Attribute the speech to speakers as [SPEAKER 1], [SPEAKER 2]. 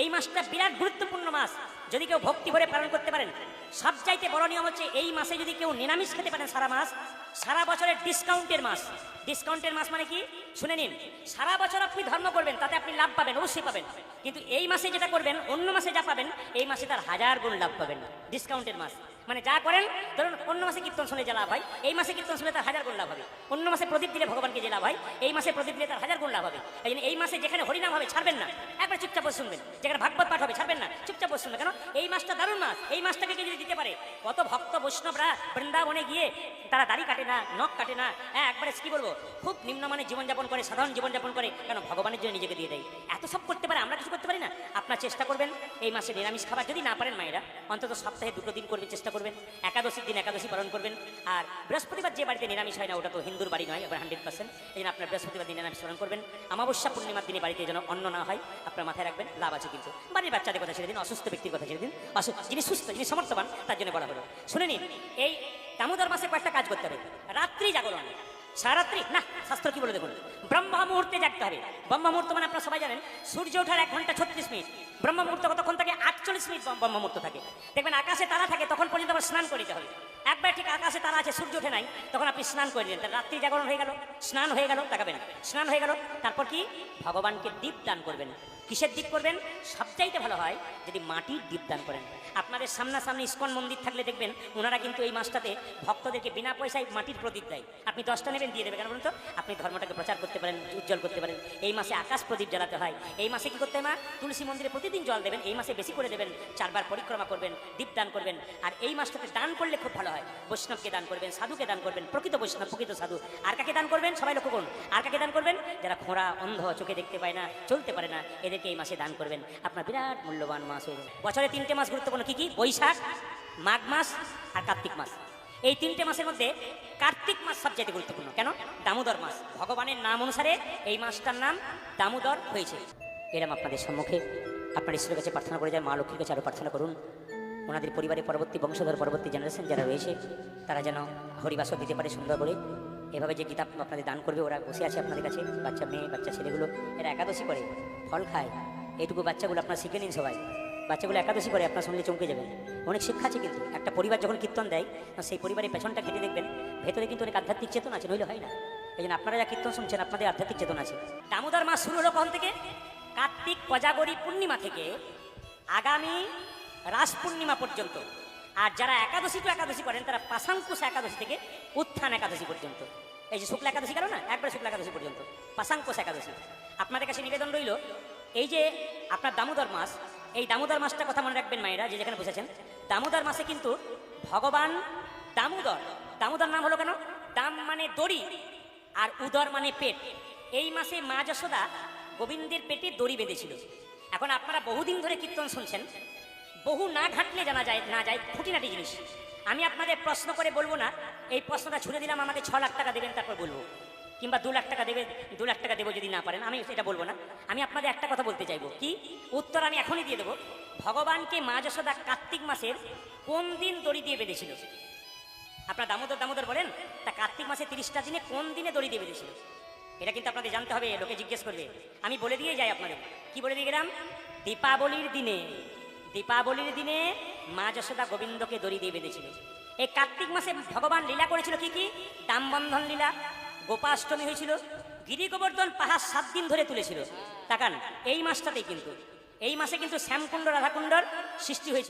[SPEAKER 1] এই মাসটা বিরাট গুরুত্বপূর্ণ মাস। যদি কেউ ভক্তি ভরে পালন করতে পারেন সবচাইতে বড় নিয়ম হচ্ছে এই মাসে যদি কেউ নিরামিষ খেতে পারেন সারা মাস, সারা বছরের ডিসকাউন্টের মাস। ডিসকাউন্টের মাস মানে কি? শুনে নিন, সারা বছর আপনি ধর্ম করবেন, তাতে আপনি লাভ পাবেন, অবশ্যই পাবেন। কিন্তু এই মাসে যেটা করবেন, অন্য মাসে যা পাবেন, এই মাসে তার হাজার গুণ লাভ পাবেন। ডিসকাউন্টের মাস। মানে যা করেন, ধরুন অন্য মাসে কীর্তন শুনে যে লাভ এই মাসে কীর্তন শুনে তার হাজার গুণ লাভ হবে। অন্য মাসে প্রদীপ দিলে ভগবানকে যে লাভ এই মাসে প্রদীপ দিলে তার হাজার গুণ লাভ হবে। এই এই মাসে যেখানে হরিনাম হবে, ছাড়বেন না। একবার চুপচাপ শুনবেন। যেখানে ভাগবত পাঠ হবে, ছাড়বেন না। চুপচাপ শুনবেন। কেন? এই মাসটা দারুণ মাস। এই মাসটাকে যদি দিতে পারে, কত ভক্ত বৈষ্ণবরা বৃন্দাবনে গিয়ে তারা দাড়ি কাটে না, নখ কাটে না। হ্যাঁ একবারে কি বলব? খুব নিম্নমানের জীবনযাপন করে, সাধারণ জীবনযাপন করে, কেন ভগবানের জন্য নিজেকে দিয়ে দেয়? এত সব করতে পারে, আমরা কিছু করতে পারি না। আপনার চেষ্টা করবেন, এই মাসে নিরামিষ খাবার যদি না পারেন মায়েরা, অন্তত সপ্তাহে দুটো দিন করবে চেষ্টা করবেন একাদশীর দিন একাদশী পালন করবেন। আর বৃহস্পতিবার যে বাড়িতে নিরামিষ হয় না, ওটা তো হিন্দুর বাড়ি নয়, এবার হান্ড্রেড পার্সেন্ট। এই জন্য আপনার বৃহস্পতিবার দিন নিরামিষ পালন করবেন। অমাবস্যা পূর্ণিমার দিনে বাড়িতে যেন অন্ন না হয়, আপনার মাথায় রাখবেন, লাভ আছে কিন্তু। বাড়ির বাচ্চাদের কথা ছেড়ে দিন, অসুস্থ ব্যক্তির কথা ছেড়ে দিন। অসুস্থ যিনি সুস্থ, যিনি সমর্থবান, তার জন্য বলা হলো। শুনে নিন, এই দামোদর মাসে কয়েকটা কাজ করতে হবে। রাত্রি জাগরণ। সারাত্রি না, শাস্ত্র কি বলে দেখুন? ব্রহ্ম মুহূর্তে জাগতে হবে। ব্রহ্ম মুহূর্ত মানে আপনারা সবাই জানেন, সূর্য ওঠার এক ঘণ্টা ছত্রিশ মিনিট। ব্রহ্ম মুহূর্ত কতক্ষণ থাকে? আটচল্লিশ মিনিট ব্রহ্ম মুহূর্ত থাকে। দেখবেন আকাশে তারা থাকে, তখন পর্যন্ত আবার স্নান করে দিতে হবে। একবার ঠিক আকাশে তারা আছে, সূর্য ওঠে নাই, তখন আপনি স্নান করে দিলেন রাত্রি জাগরণ হয়ে গেল, স্নান হয়ে গেল, তাকাবেন। স্নান হয়ে গেল, তারপর কি? ভগবানকে দীপ দান করবেন। কিসের দীপ করবেন? সবচাইতে ভালো হয় যদি মাটির দীপ দান করেন। আপনাদের সামনাসামনি ইস্কন মন্দির থাকলে দেখবেন, ওনারা কিন্তু এই মাসটাতে ভক্তদেরকে বিনা পয়সায় মাটির প্রদীপ দেয়। আপনি দশটা নেবেন, দিয়ে দেবেন। কেন বলুন তো? আপনি ধর্মটাকে প্রচার করতে পারেন, উজ্জ্বল করতে পারেন। এই মাসে আকাশ প্রদীপ জ্বালাতে হয়। এই মাসে কি করতে হয় মা? তুলসী মন্দিরে প্রতিদিন জল দেবেন। এই মাসে বেশি করে দেবেন। চারবার পরিক্রমা করবেন, দীপ দান করবেন। আর এই মাসটাতে দান করলে খুব ভালো হয়। বৈষ্ণবকে দান করবেন, সাধুকে দান করবেন, প্রকৃত বৈষ্ণব, প্রকৃত সাধু। আর কাকে দান করবেন? সবাই লক্ষ্য করুন। আর কাকে দান করবেন? যারা খোঁড়া, অন্ধ চোখে দেখতে পায় না, চলতে পারে না, এদেরকে এই মাসে দান করবেন। আপনার বিরাট মূল্যবান মাস হয়ে বছরে তিনটে মাস গুরুত্বপূর্ণ কি কি? বৈশাখ, মাঘ মাস আর কার্তিক মাস। এই তিনটে মাসের মধ্যে কার্তিক মাস সবচেয়ে গুরুত্বপূর্ণ। কেন? দামোদর মাস। ভগবানের নাম অনুসারে এই মাসটার নাম দামোদর হয়েছে। এরম আপনাদের সম্মুখে। আপনার ঈশ্বরের কাছে প্রার্থনা করে যায় মা লক্ষ্মীর কাছে আরও প্রার্থনা করুন। ওনাদের পরিবারে পরবর্তী বংশধর, পরবর্তী জেনারেশন যারা রয়েছে, তারা যেন হরিবাসও দিতে পারে সুন্দর করে। এভাবে যে কিতাব আপনাদের দান করবে, ওরা বসে আছে আপনাদের কাছে, বাচ্চা মেয়ে, বাচ্চা ছেলেগুলো, এরা একাদশী করে, ফল খায়। এইটুকু বাচ্চাগুলো আপনারা শিখে নিন সবাই। বাচ্চাগুলো একাদশী করে, আপনার শুনলে চমকে যাবেন অনেক শিক্ষা আছে কিন্তু। একটা পরিবার যখন কীর্তন দেয় সেই পরিবারের পেছনটা ঘেটে দেখবেন, ভেতরে কিন্তু অনেক আধ্যাত্মিক চেতনা আছে, নইলে হয় না। এই জন্য আপনারা যা কীর্তন শুনছেন, আপনাদের আধ্যাত্মিক চেতনা আছে। দামোদর মাস শুরু হলো কখন থেকে? কার্তিক কোজাগরী পূর্ণিমা থেকে। আগামী রাস পূর্ণিমা পর্যন্ত। আর যারা একাদশী টু একাদশী করেন, তারা পাশাঙ্কুশ একাদশী থেকে উত্থান একাদশী পর্যন্ত। এই যে শুক্লা একাদশী গেল না? একবারে শুক্লা একাদশী পর্যন্ত। পাশাঙ্কুশ একাদশী। আপনাদের কাছে নিবেদন রইল, এই যে আপনার দামোদর মাস, এই দামোদর মাসটা কথা মনে রাখবেন মায়েরা, যে যেখানে বসেছেন। দামোদর মাসে কিন্তু ভগবান দামোদর। দামোদর নাম হলো কেন? দাম মানে দড়ি, আর উদর মানে পেট। এই মাসে মা যশোদা গোবিন্দের পেটে দড়ি বেঁধেছিল। এখন আপনারা বহুদিন ধরে কীর্তন শুনছেন বহু না ঘাটলে জানা যায়, না যায় খুঁটিনাটি জিনিস। আমি আপনাদের প্রশ্ন করে বলব না, এই প্রশ্নটা ছুড়ে দিলাম, আমাকে ছ লাখ টাকা দেবেন, তারপর বলব। কিংবা দু লাখ টাকা দেবে, দু লাখ টাকা দেবো যদি না পারেন, আমি সেটা বলব না। আমি আপনাদের একটা কথা বলতে চাইব। কি? উত্তর আমি এখনই দিয়ে দেবো। ভগবানকে মা যশোদা কার্তিক মাসের কোন দিন দড়ি দিয়ে বেঁধেছিল? আপনার দামোদর দামোদর বলেন? তা কার্তিক মাসে তিরিশটা দিনে কোন দিনে দড়ি দিয়ে বেঁধেছিল? এটা কিন্তু আপনাদের জানতে হবে, লোকে জিজ্ঞেস করবে। আমি বলে দিয়ে যাই আপনাদের। কি বলে দিয়ে গেলাম? দীপাবলির দিনে। দীপাবলির দিনে মা যশোদা গোবিন্দকে দড়ি দিয়ে বেঁধেছিল। এই কার্তিক মাসে ভগবান লীলা করেছিল কি কি? দামবন্ধন লীলা, গোপাষ্টমী হয়েছিল গিরি গোবর্ধন পাহাড় সাত দিন ধরে তুলেছিল। তাকান, এই মাসটাতেই কিন্তু, এই মাসে কিন্তু শ্যামকুণ্ড, রাধাকুণ্ডর সৃষ্টি হয়েছিল।